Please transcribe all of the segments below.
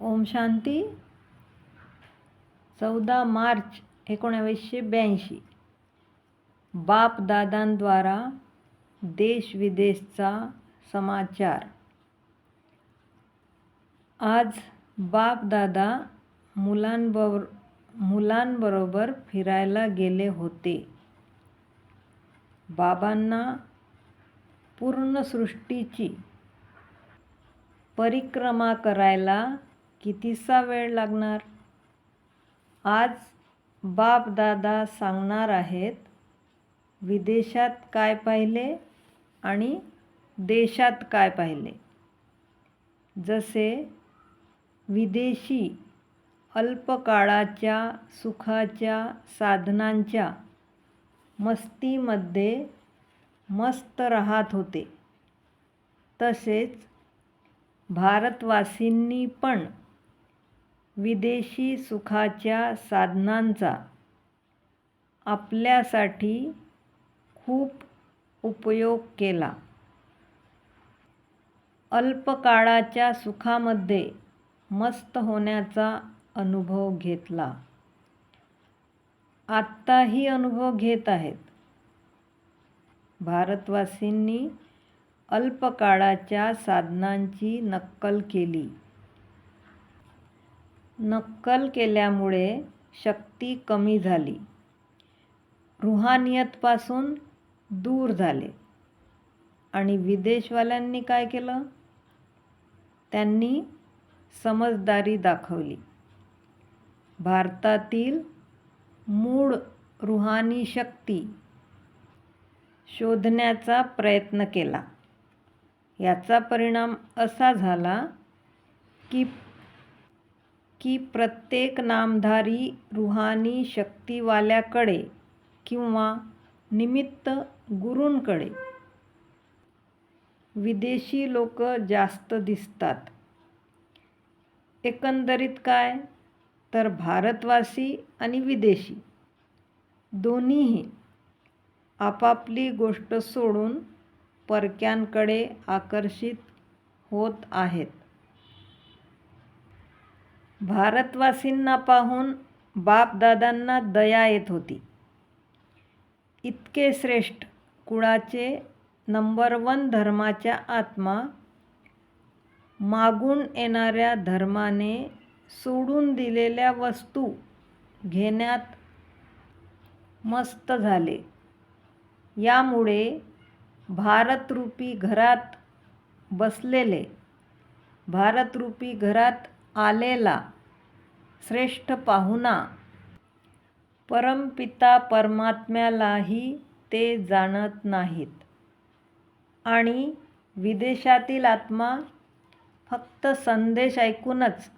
ओम शांती. चौदा मार्च एकोणावीसशे ब्याऐंशी. बापदादांद्वारा देश विदेशचा समाचार. आज बापदादा मुलांबरोबर मुलांबरोबर फिरायला गेले होते. बाबांना पूर्ण सृष्टीची परिक्रमा करायला कितीसा वेळ लागणार? आज बापदादा सांगणार आहेत विदेशात काय पाहिले आणि देशात काय पाहिले. जसे विदेशी अल्पकाळाच्या सुखाच्या साधनांच्या मस्तीमध्ये मस्त राहत होते. तसेच भारतवासींनी पण विदेशी सुखाच्या साधनांचा आपल्यासाठी खूप उपयोग केला. अल्पकाळाच्या सुखामध्ये मस्त होण्याचा अनुभव घेतला. आत्ताही अनुभव घेत आहेत. भारतवासींनी अल्पकाळाच्या साधनांची नक्कल केली. नक्कल केल्यामुळे शक्ती कमी झाली. रुहानियतपासून दूर झाले. आणि विदेशवाल्यांनी काय केलं? त्यांनी समजदारी दाखवली. भारतातील मूळ रुहानी शक्ती शोधण्याचा प्रयत्न केला. याचा परिणाम असा झाला की की प्रत्येक नामधारी रुहानी शक्तीवाल्याकडे किंवा निमित्त गुरूंकडे. विदेशी लोक जास्त दिसतात. एकंदरीत काय? तर भारतवासी आणि विदेशी. दोन्हीही आपापली गोष्ट सोडून परक्यांकडे आकर्षित होत आहेत. भारतवासींना पाहून बापदादांना दया येत होती. इतके श्रेष्ठ कुळाचे नंबर वन धर्माच्या आत्मा मागून येणाऱ्या धर्माने सोडून दिलेल्या वस्तू घेण्यात मस्त झाले. यामुळे भारतरूपी घरात बसलेले भारतरूपी घरात आलेला श्रेष्ठ पाहुणा. परमपिता परमात्म्यालाही ते जाणत नाहीत. आणि विदेशातील आत्मा फक्त संदेश ऐकूनच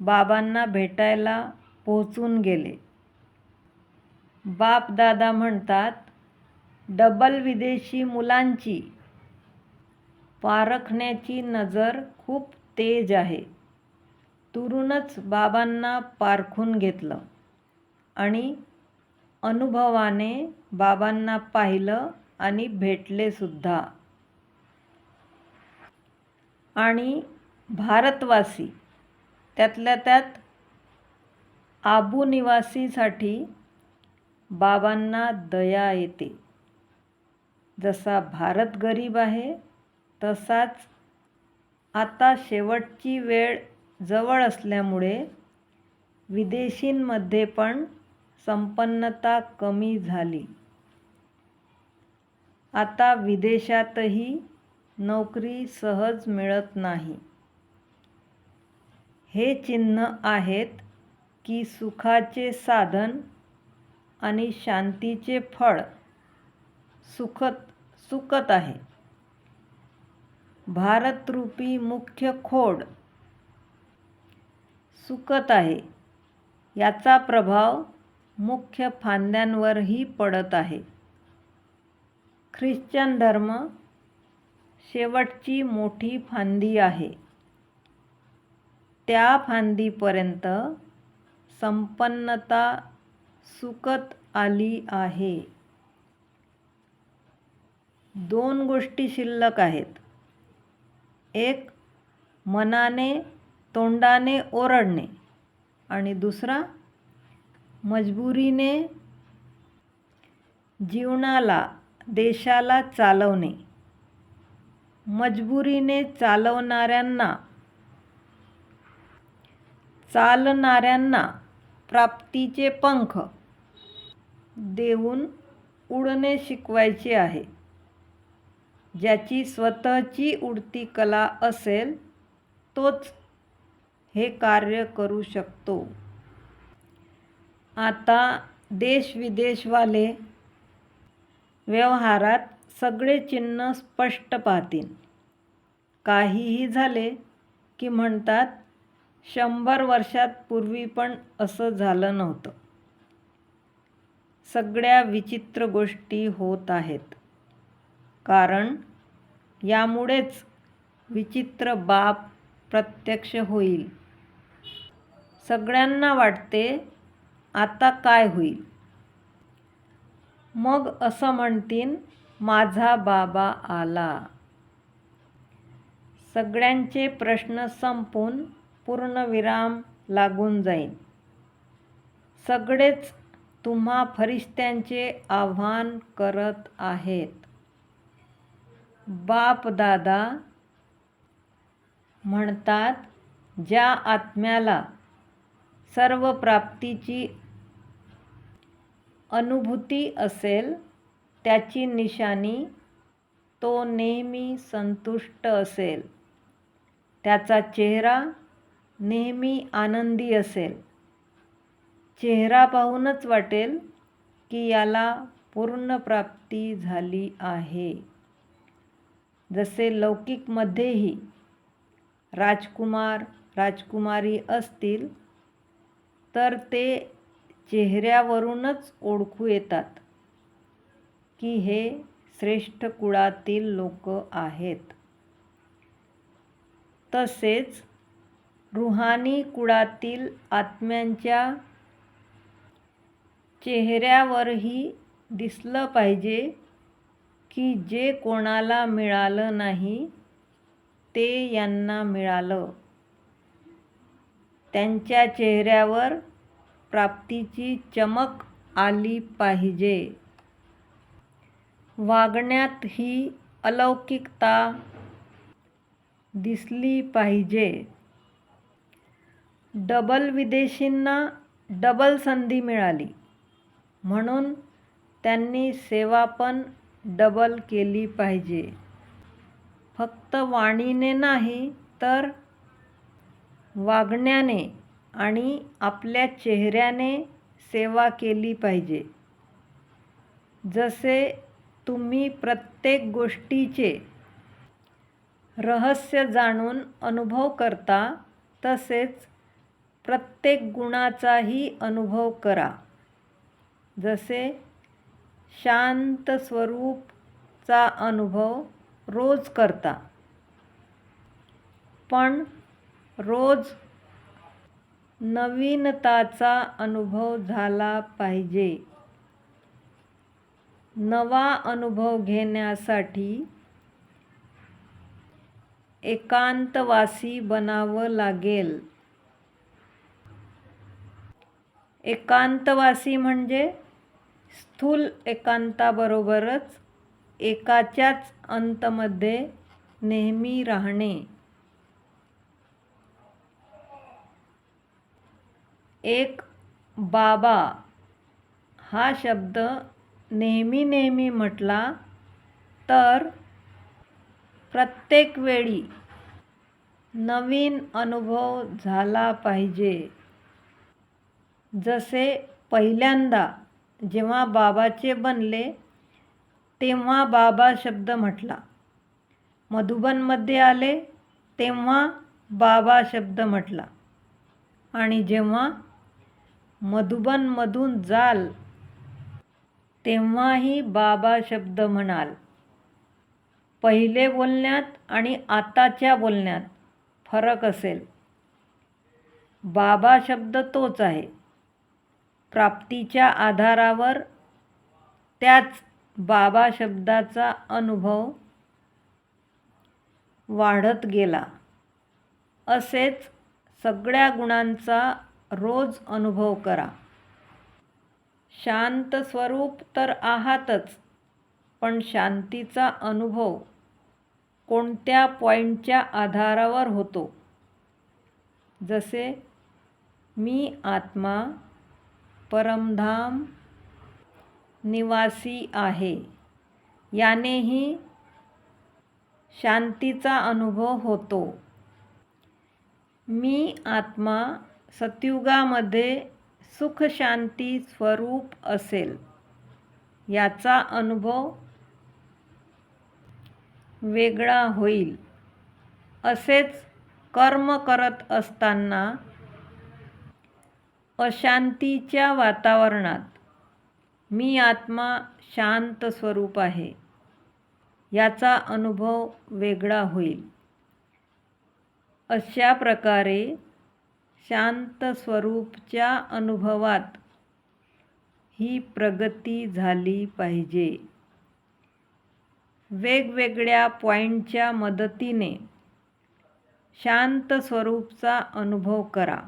बाबांना भेटायला पोहोचून गेले. बापदादा म्हणतात डबल विदेशी मुलांची पारखण्याची नजर खूप तेज आहे. तुरूनच बाबांना पारखून घेतलं आणि अनुभवाने बाबांना पाहिलं आणि भेटलेसुद्धा आणि भारतवासी त्यातल्या त्यात आबू निवासीसाठी बाबांना दया येते. जसा भारत गरीब आहे तसाच आता शेवटची वेळ जवळ असल्यामुळे विदेशींमध्ये पण संपन्नता कमी झाली. आता विदेशातही नोकरी सहज मिळत नाही. हे चिन्ह आहेत की सुखाचे साधन आणि शांतीचे फळ सुखत सुकत आहे. भारतरूपी मुख्य खोड सुकत आहे. याचा प्रभाव मुख्य फांद्यांवरही पडत आहे. ख्रिश्चन धर्म शेवटची मोठी फांदी आहे. त्या फांदीपर्यंत संपन्नता सुकत आली आहे. दोन गोष्टी शिल्लक आहेत. एक मनाने तोंडाने ओरडणे आणि दुसरा मजबुरीने जीवनाला देशाला चालवणे. मजबुरीने चालवणाऱ्यांना चालणाऱ्यांना प्राप्तीचे पंख देऊन उडणे शिकवायचे आहे. ज्याची स्वतःची उडती कला असेल तोच हे कार्य करू शकतो. आता देश विदेशवाले व्यवहारात सगळे चिन्ह स्पष्ट पाहतील. काहीही झाले की म्हणतात शंभर वर्षात पूर्वी पण असं झालं नव्हतं. सगळ्या विचित्र गोष्टी होत आहेत. कारण यामुळेच विचित्र बाप प्रत्यक्ष होईल. सगळ्यांना वाटते आता काय होईल? मग असं म्हणतीन माझा बाबा आला. सगळ्यांचे प्रश्न संपून पूर्णविराम लागून जाईल सगळेच तुम्हा फरिश्त्यांचे आव्हान करत आहेत. बाप दादा म्हणतात ज्या आत्म्याला सर्व प्राप्तीची अनुभूती असेल त्याची निशाणी तो नेहमी संतुष्ट असेल. त्याचा चेहरा नेहमी आनंदी असेल. चेहरा पाहूनच वाटेल की याला पूर्ण प्राप्ती झाली आहे. जसे लौकिकमध्येही राजकुमार राजकुमारी असतील तर ते चेहऱ्यावरूनच ओळखू येतात की हे श्रेष्ठ कुळातील लोक आहेत. तसेच रुहानी कुळातील आत्म्यांच्या चेहऱ्यावरही दिसलं पाहिजे की जे कोणाला मिळालं नाही ते यांना मिळालं. त्यांच्या चेहऱ्यावर प्राप्तीची चमक आली पाहिजे. वागण्यात ही अलौकिकता दिसली पाहिजे. डबल विदेशींना डबल संधी मिळाली. म्हणून त्यांनी सेवा पण डबल केली पाहिजे. फक्त वाणीने नाही तर वागण्याने आणि आपल्या चेहऱ्याने सेवा केली पाहिजे. जसे तुम्ही प्रत्येक गोष्टीचे रहस्य जाणून अनुभव करता तसेच प्रत्येक गुणाचाही अनुभव करा. जसे शांत स्वरूपचा अनुभव रोज करता. पण रोज नवीनताचा अनुभव झाला पाहिजे. नवा अनुभव घेण्यासाठी एकांतवासी बनावं लागेल. एकांतवासी म्हणजे स्थूल एकांताबरोबरच एकाच्याच अंतमध्ये नेहमी राहणे. एक बाबा हा शब्द नेहमी नेहमी म्हटला तर प्रत्येक वेळी नवीन अनुभव झाला पाहिजे. जसे पहिल्यांदा जेव्हा बाबाचे बनले तेव्हा बाबा शब्द म्हटला. मधुबनमध्ये आले तेव्हा बाबा शब्द म्हटला. आणि जेव्हा मधुबनमधून जाल. तेव्हाही बाबा शब्द म्हणाल. पहिले बोलण्यात आणि आताच्या बोलण्यात फरक असेल. बाबा शब्द तोच आहे. प्राप्तीच्या आधारावर त्याच बाबा शब्दाचा अनुभव वाढत गेला. असेच सगळ्या गुणांचा रोज अनुभव करा. शांत स्वरूप तर आहातच पण शांतीचा अनुभव कोणत्या पॉईंटच्या आधारावर होतो? जसे मी आत्मा परमधाम निवासी आहे. यानेही शांतीचा अनुभव होतो. मी आत्मा सतयुगामध्ये सुखशांती स्वरूप असेल याचा अनुभव वेगळा होईल. असेच कर्म करत असताना अशांतीच्या वातावरणात मी आत्मा शांत स्वरूप आहे याचा अनुभव वेगळा होईल. अशा प्रकारे शांत स्वरूपच्या अनुभवात ही प्रगती झाली पाहिजे. वेगवेगळ्या पॉईंटच्या मदतीने शांत स्वरूपचा अनुभव करा.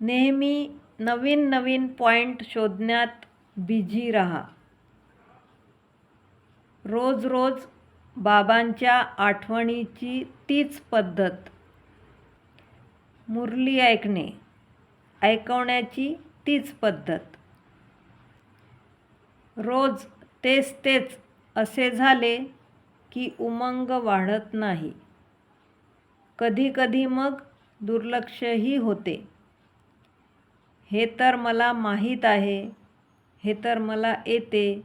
नेहमी नवीन नवीन पॉईंट शोधण्यात बिझी राहा. रोज रोज बाबांच्या आठवणीची तीच पद्धत मुरली ऐकणे ऐकवण्याची तीच पद्धत. रोज तेच तेच असे झाले की उमंग वाढत नाही. कधीकधी मग दुर्लक्षही होते. हे तर मला माहीत आहे हे तर मला येते.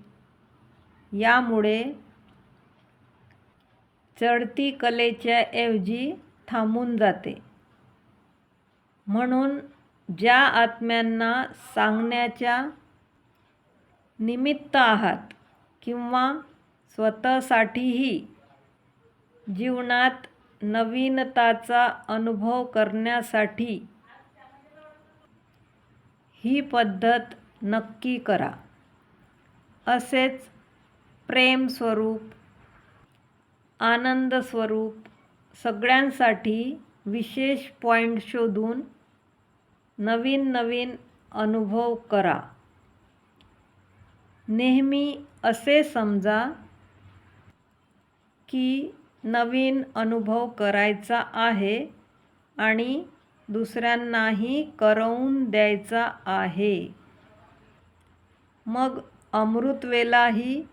यामुळे चढती कलेच्या ऐवजी थांबून जाते. म्हणून ज्या आत्म्यांना सांगण्याच्या निमित्त आहात किंवा स्वतःसाठीही जीवनात नवीनताचा अनुभव करण्यासाठी ही पद्धत नक्की करा. असेच प्रेम स्वरूप आनंद स्वरूप सगळ्यांसाठी विशेष पॉईंट शोधून नवीन नवीन अनुभव करा. नेहमी असे समजा की नवीन अनुभव करायचा आहे आणि दुसऱ्यांनाही करवून द्यायचा आहे. मग अमृतवेलाही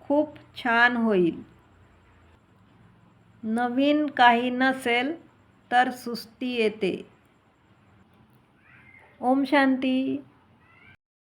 खूप छान होईल. नवीन काही नसेल तर सुस्ती येते. ओम शांती.